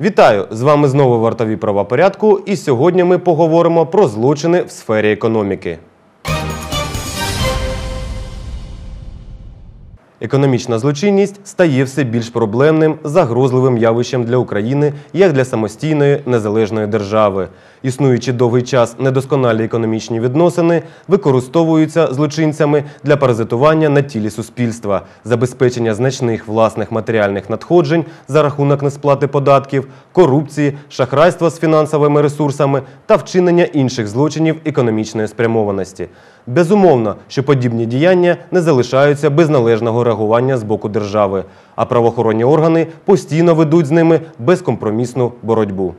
Вітаю! З вами знову вартові права порядку. І сьогодні ми поговоримо про злочини в сфері економіки. Економічна злочинність стає все більш проблемним, загрозливим явищем для України як для самостійної незалежної держави. Існуючи довгий час недосконалі економічні відносини, використовуються злочинцями для паразитування на тілі суспільства, забезпечення значних власних матеріальних надходжень за рахунок несплати податків, корупції, шахрайства з фінансовими ресурсами та вчинення інших злочинів економічної спрямованості. Безумовно, що подібні діяння не залишаються без належного реагування з боку держави, а правоохоронні органи постійно ведуть з ними безкомпромісну боротьбу.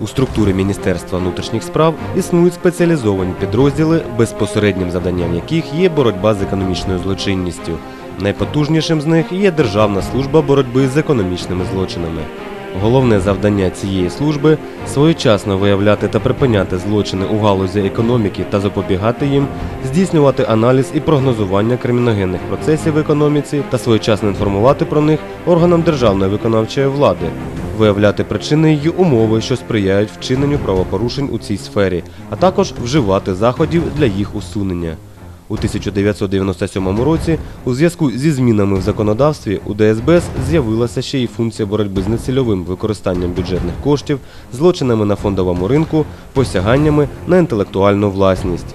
У структурі Міністерства внутрішніх справ існують спеціалізовані підрозділи, безпосереднім завданням яких є боротьба з економічною злочинністю. Найпотужнішим з них є Державна служба боротьби з економічними злочинами. Головне завдання цієї служби своєчасно виявляти та припиняти злочини у галузі економіки та запобігати їм, здійснювати аналіз і прогнозування криміногенних процесів в економіці та своєчасно інформувати про них органам державної виконавчої влади, виявляти причини і умови, що сприяють вчиненню правопорушень у цій сфері, а також вживати заходів для їх усунення. У 1997 році у зв'язку зі змінами в законодавстві у ДСБС з'явилася ще й функція боротьби з нецільовим використанням бюджетних коштів, злочинами на фондовому ринку, посяганнями на інтелектуальну власність.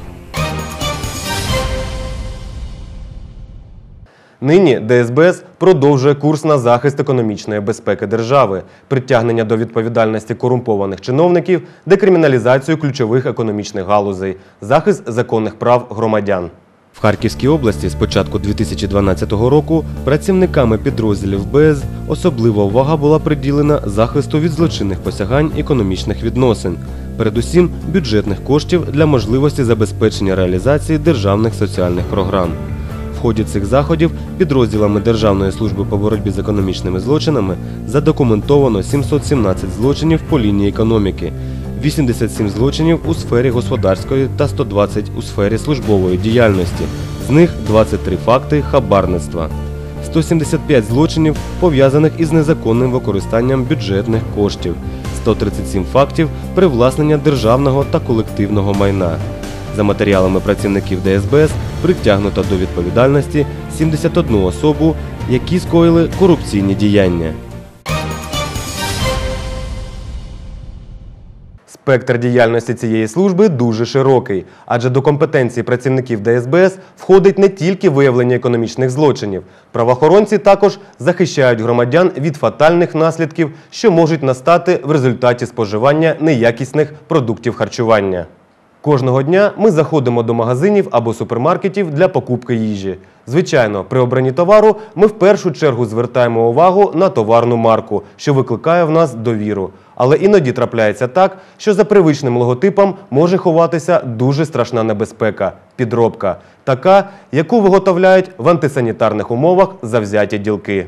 Нині ДСБС продовжує курс на захист економічної безпеки держави, притягнення до відповідальності корумпованих чиновників, декриміналізацію ключових економічних галузей, захист законних прав громадян. В Харківській області з початку 2012 року працівниками підрозділів БЕЗ особлива увага була приділена захисту від злочинних посягань економічних відносин, передусім бюджетних коштів для можливості забезпечення реалізації державних соціальних програм. В ході цих заходів підрозділами Державної служби по боротьбі з економічними злочинами задокументовано 717 злочинів по лінії економіки, 87 злочинів у сфері господарської та 120 у сфері службової діяльності. З них 23 факти хабарництва. 175 злочинів пов'язаних із незаконним використанням бюджетних коштів, 137 фактів привласнення державного та колективного майна. За матеріалами працівників ДСБС притягнуто до відповідальності 71 особу, які скоїли корупційні діяння. Спектр діяльності цієї служби дуже широкий, адже до компетенції працівників ДСБС входить не тільки виявлення економічних злочинів. Правоохоронці також захищають громадян від фатальних наслідків, що можуть настати в результаті споживання неякісних продуктів харчування. Кожного дня ми заходимо до магазинів або супермаркетів для покупки їжі. Звичайно, при обранні товару ми в першу чергу звертаємо увагу на товарну марку, що викликає в нас довіру. Але іноді трапляється так, що за привичним логотипом може ховатися дуже страшна небезпека підробка, така, яку виготовляють в антисанітарних умовах завзяті ділки.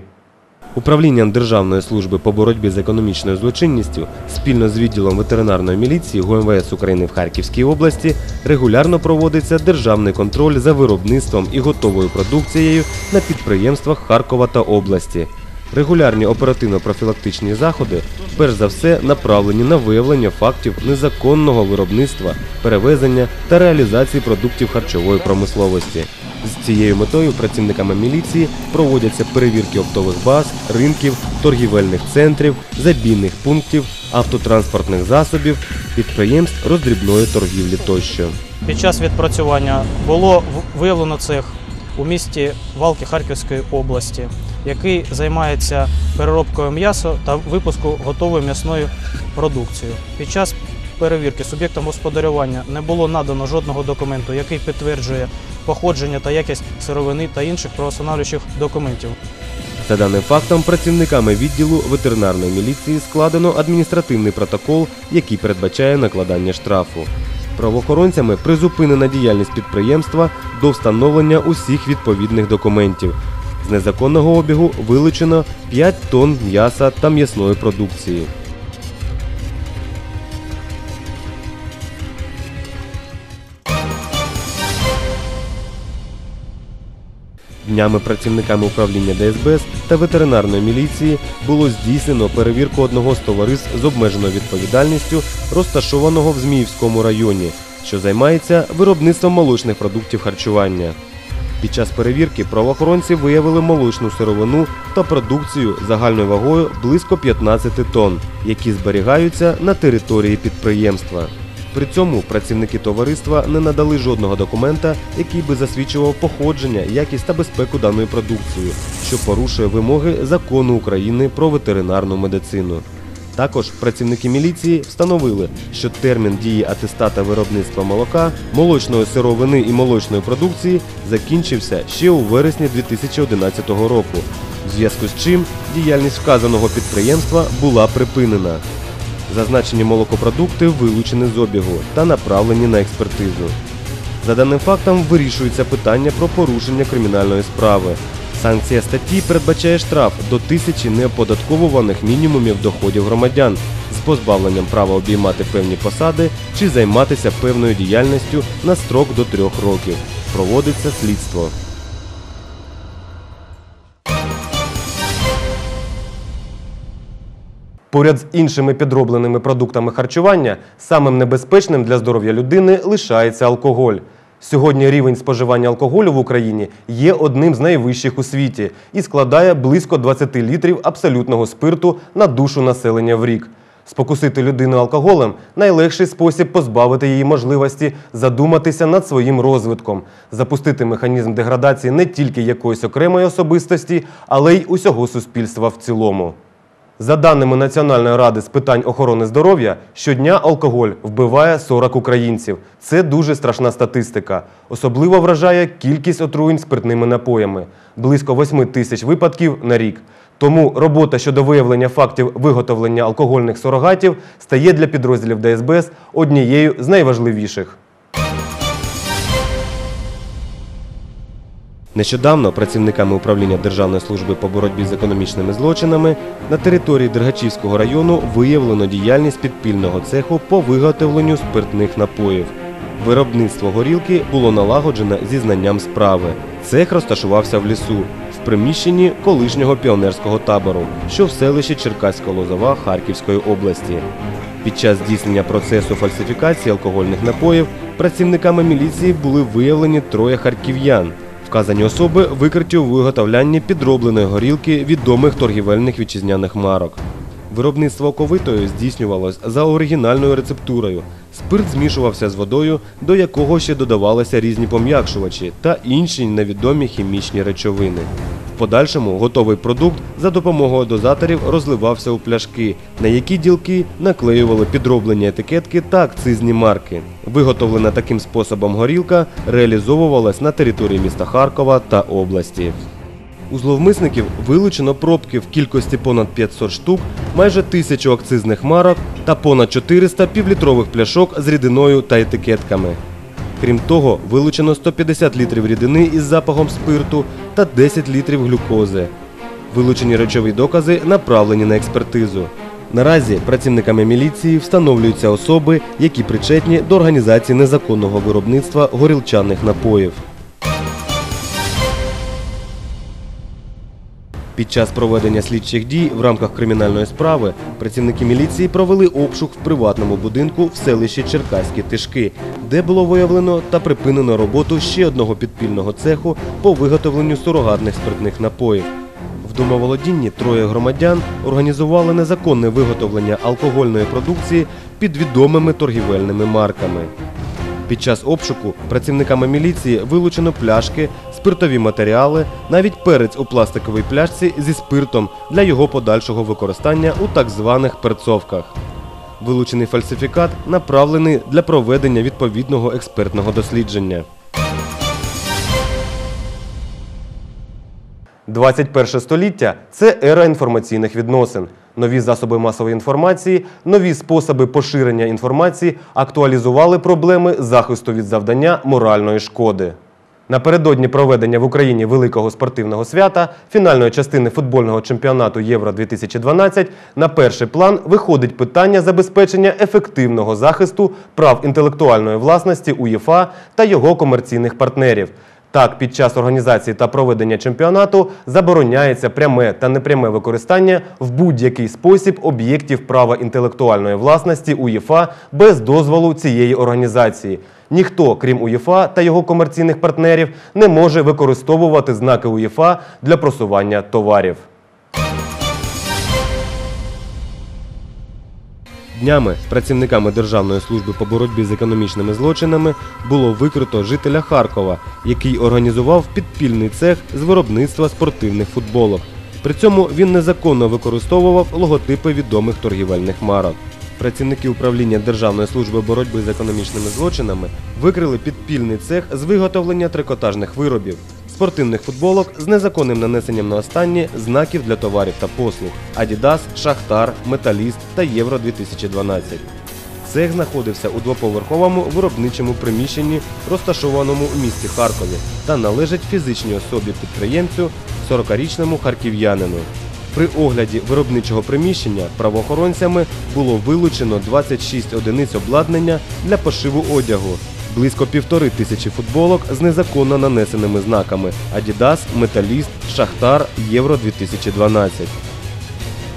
Управлінням Державної служби по боротьбі з економічною злочинністю спільно з відділом ветеринарної міліції ГУМВС України в Харківській області регулярно проводиться державний контроль за виробництвом і готовою продукцією на підприємствах Харкова та області. Регулярні оперативно-профілактичні заходи перш за все направлені на виявлення фактів незаконного виробництва, перевезення та реалізації продуктів харчової промисловості. З цією метою працівниками міліції проводяться перевірки оптових баз, ринків, торгівельних центрів, забійних пунктів, автотранспортних засобів, підприємств роздрібної торгівлі тощо. Під час відпрацювання було виявлено цех у місті Валки Харківської області, який займається переробкою м'яса та випуску готової м'ясної продукції. Під час перевірки суб'єктам господарювання не було надано жодного документу, який підтверджує походження та якість сировини та інших правостановлюючих документів. За даним фактом, працівниками відділу ветеринарної міліції складено адміністративний протокол, який передбачає накладання штрафу. Правоохоронцями призупинена діяльність підприємства до встановлення усіх відповідних документів. З незаконного обігу вилучено 5 тонн м'яса та м'ясної продукції. Днями працівниками управління ДСБС та ветеринарної міліції було здійснено перевірку одного з товариств з обмеженою відповідальністю, розташованого в Зміївському районі, що займається виробництвом молочних продуктів харчування. Під час перевірки правоохоронці виявили молочну сировину та продукцію загальною вагою близько 15 тонн, які зберігаються на території підприємства. При цьому працівники товариства не надали жодного документа, який би засвідчував походження, якість та безпеку даної продукції, що порушує вимоги закону України про ветеринарну медицину. Також працівники міліції встановили, що термін дії атестата виробництва молока, молочної сировини і молочної продукції закінчився ще у вересні 2011 року, в зв'язку з чим діяльність вказаного підприємства була припинена. Зазначені молокопродукти вилучені з обігу та направлені на експертизу. За даним фактом вирішується питання про порушення кримінальної справи. Санкція статті передбачає штраф до тисячі неоподатковуваних мінімумів доходів громадян з позбавленням права обіймати певні посади чи займатися певною діяльністю на строк до трьох років. Проводиться слідство. Поряд з іншими підробленими продуктами харчування самим небезпечним для здоров'я людини лишається алкоголь. Сьогодні рівень споживання алкоголю в Україні є одним з найвищих у світі і складає близько 20 літрів абсолютного спирту на душу населення в рік. Спокусити людину алкоголем найлегший спосіб позбавити її можливості задуматися над своїм розвитком, запустити механізм деградації не тільки якоїсь окремої особистості, але й усього суспільства в цілому. За даними Національної ради з питань охорони здоров'я, щодня алкоголь вбиває 40 українців. Це дуже страшна статистика. Особливо вражає кількість отруєнь спиртними напоями близько 8 тисяч випадків на рік. Тому робота щодо виявлення фактів виготовлення алкогольних сурогатів стає для підрозділів ДСБС однією з найважливіших. Нещодавно працівниками управління Державної служби по боротьбі з економічними злочинами на території Дергачівського району виявлено діяльність підпільного цеху по виготовленню спиртних напоїв. Виробництво горілки було налагоджене зі знанням справи. Цех розташувався в лісу, в приміщенні колишнього піонерського табору, що в селищі Черкаська Лозова Харківської області. Під час здійснення процесу фальсифікації алкогольних напоїв працівниками міліції були виявлені троє харків'ян. Вказані особи викриті у виготовлянні підробленої горілки відомих торгівельних вітчизняних марок. Виробництво оковитої здійснювалось за оригінальною рецептурою. Спирт змішувався з водою, до якого ще додавалися різні пом'якшувачі та інші невідомі хімічні речовини. Подальшому готовий продукт за допомогою дозаторів розливався у пляшки, на які ділки наклеювали підроблені етикетки та акцизні марки. Виготовлена таким способом горілка реалізовувалась на території міста Харкова та області. У зловмисників вилучено пробки в кількості понад 500 штук, майже тисячу акцизних марок та понад 400 півлітрових пляшок з рідиною та етикетками. Крім того, вилучено 150 літрів рідини із запахом спирту та 10 літрів глюкози. Вилучені речові докази направлені на експертизу. Наразі працівниками міліції встановлюються особи, які причетні до організації незаконного виробництва горілчаних напоїв. Під час проведення слідчих дій в рамках кримінальної справи працівники міліції провели обшук в приватному будинку в селищі Черкаські Тишки, де було виявлено та припинено роботу ще одного підпільного цеху по виготовленню сурогатних спиртних напоїв. В домоволодінні троє громадян організували незаконне виготовлення алкогольної продукції під відомими торгівельними марками. Під час обшуку працівниками міліції вилучено пляшки, спиртові матеріали, навіть перець у пластиковій пляшці зі спиртом для його подальшого використання у так званих перцовках. Вилучений фальсифікат направлений для проведення відповідного експертного дослідження. 21 століття це ера інформаційних відносин. Нові засоби масової інформації, нові способи поширення інформації актуалізували проблеми захисту від завдання моральної шкоди. Напередодні проведення в Україні великого спортивного свята, фінальної частини футбольного чемпіонату Євро 2012 на перший план виходить питання забезпечення ефективного захисту прав інтелектуальної власності УЄФА та його комерційних партнерів. Так, під час організації та проведення чемпіонату забороняється пряме та непряме використання в будь-який спосіб об'єктів права інтелектуальної власності УЄФА без дозволу цієї організації. Ніхто, крім УЄФА та його комерційних партнерів, не може використовувати знаки УЄФА для просування товарів. Днями працівниками Державної служби по боротьбі з економічними злочинами було викрито жителя Харкова, який організував підпільний цех з виробництва спортивних футболок. При цьому він незаконно використовував логотипи відомих торгівельних марок. Працівники управління Державної служби боротьби з економічними злочинами викрили підпільний цех з виготовлення трикотажних виробів, спортивних футболок з незаконним нанесенням на останні знаків для товарів та послуг Adidas, Шахтар, Металіст та Євро 2012. Цех знаходився у двоповерховому виробничому приміщенні, розташованому у місті Харкові, та належить фізичній особі підприємцю 40-річному харків'янину. При огляді виробничого приміщення правоохоронцями було вилучено 26 одиниць обладнання для пошиву одягу, близько півтори тисячі футболок з незаконно нанесеними знаками Adidas, Металіст, Шахтар, Євро 2012.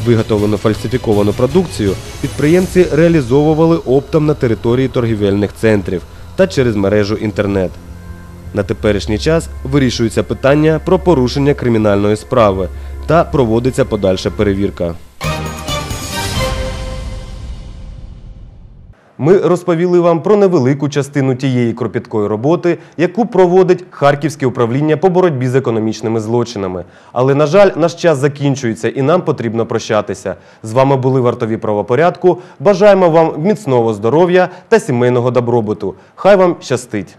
Виготовлену фальсифіковану продукцію підприємці реалізовували оптом на території торгівельних центрів та через мережу інтернет. На теперішній час вирішується питання про порушення кримінальної справи та проводиться подальша перевірка. Ми розповіли вам про невелику частину тієї кропіткої роботи, яку проводить Харківське управління по боротьбі з економічними злочинами. Але, на жаль, наш час закінчується і нам потрібно прощатися. З вами були вартові правопорядку. Бажаємо вам міцного здоров'я та сімейного добробуту. Хай вам щастить!